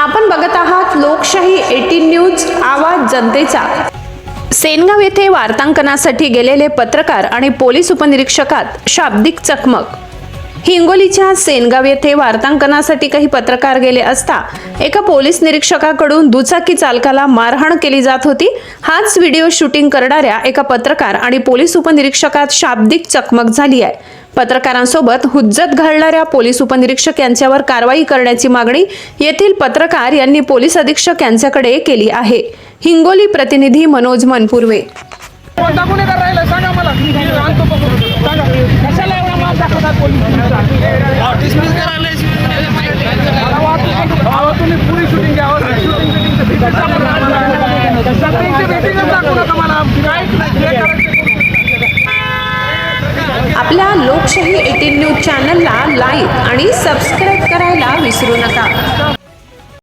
आपण बघत आहात लोकशाही एटीन न्यूज आवाज जनतेचा. सेनगाव येथे वार्तांकनासाठी गेलेले पत्रकार आणि पोलीस उपनिरीक्षकात शाब्दिक चकमक. हिंगोलीच्या सेनगाव येथे वार्तांकनासाठी काही पत्रकार गेले असता एका पोलीस निरीक्षकाकडून दुचाकी चालकाला मारहाण केली जात होती. हाच व्हिडिओ शूटिंग करणाऱ्या एका पत्रकार आणि पोलीस उपनिरीक्षकात शाब्दिक चकमक झाली आहे. पत्रकारांसोबत हुज्जत घालणाऱ्या पोलीस उपनिरीक्षक यांच्यावर कारवाई करण्याची मागणी येथील पत्रकार यांनी पोलीस अधीक्षक यांच्याकडे केली आहे. हिंगोली प्रतिनिधी मनोज मनपूर्वे. शूटिंग आपल्या लोकशाही एटीन न्यूज चॅनलला लाईक आणि सबस्क्राईब करायला विसरू नका.